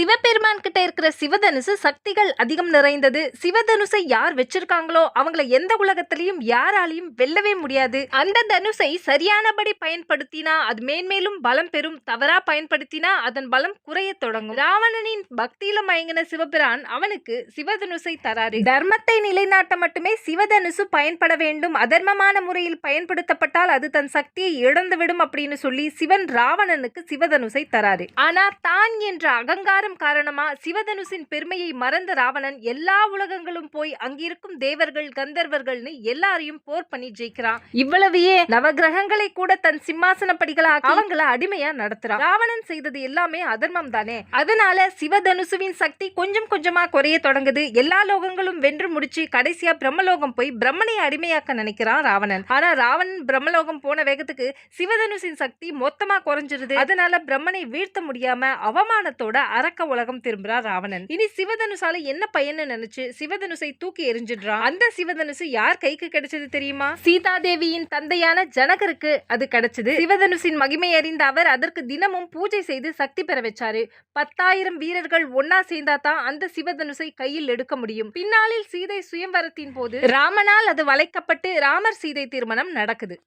சிவபெருமான் கிட்ட இருக்கிற சிவதனுசு சக்திகள் அதிகம் நிறைந்தது. சிவதனுசை யார் வச்சிருக்காங்களோ அவங்கள எந்த உலகத்திலையும் யாராலையும் வெல்லவே முடியாது. அந்த தனுசை சரியானபடி பயன்படுத்தினா அது மேன்மேலும் பலம் பெறும் தவறா பயன்படுத்தினா அதன் பலம் குறையத் தொடங்கும். ராவணனின் பக்தியில மயங்கின சிவபிரான் அவனுக்கு சிவதனுசை தராரு தர்மத்தை நிலைநாட்ட மட்டுமே சிவதனுசு பயன்பட வேண்டும். அதர்மமான முறையில் பயன்படுத்தப்பட்டால் அது தன் சக்தியை இழந்துவிடும் அப்படின்னு சொல்லி சிவன் ராவணனுக்கு சிவதனுசை தராரு ஆனா தான் என்ற அகங்காரம் காரணமா சிவதனுசின் பெருமையை மறந்த ராவணன் எல்லா உலகங்களும் போய் அங்கிருக்கும் தேவர்கள் கந்தர்வர்கள்னு எல்லாரையும் போர் பண்ணி ஜெயிக்கிறான். இவ்வளவையே நவகிரகங்களை கூட தன் சிம்மாசன படிகளாக அவங்கள அடிமையா நடத்துறான் ராவணன் செய்தது எல்லாமே அதர்மம் தானே. அதனால சிவதனுசுவின் சக்தி கொஞ்சம் கொஞ்சமா குறைய தொடங்குது. எல்லா லோகங்களும் வென்று முடிச்சு கடைசியா பிரம்மலோகம் போய் பிரம்மனை அடிமையாக்க நினைக்கிறான் ராவணன். ஆனா ராவணன் பிரம்மலோகம் போன வேகத்துக்கு சிவதனுசின் சக்தி மொத்தமா குறைஞ்சிருது. அதனால பிரம்மனை வீழ்த்த முடியாம அவமானத்தோட அரக்க உலகம் திரும்புறான் ராவணன். இனி சிவதனுசால என்ன பயன்னு நினைச்சு சிவதனுசை தூக்கி எரிஞ்சிடுறான் அந்த சிவதனுசு யார் கைக்கு கிடைச்சது தெரியுமா? சீதாதேவியின் தந்தையான ஜனகருக்கு அது கிடைச்சது. சிவதனுசின் மகிமை அறிந்த அவர் அதற்கு தினமும் பூஜை செய்து சக்தி பெற வச்சாரு. பத்தாயிரம் வீரர்கள் ஒன்னா சேர்ந்தா தான் அந்த சிவதனுசை கையில் எடுக்க முடியும். பின்னாளில் சீதை சுயம்வரத்தின் போது ராமனால் அது வளைக்கப்பட்டு ராமர் சீதை திருமணம் நடக்குது.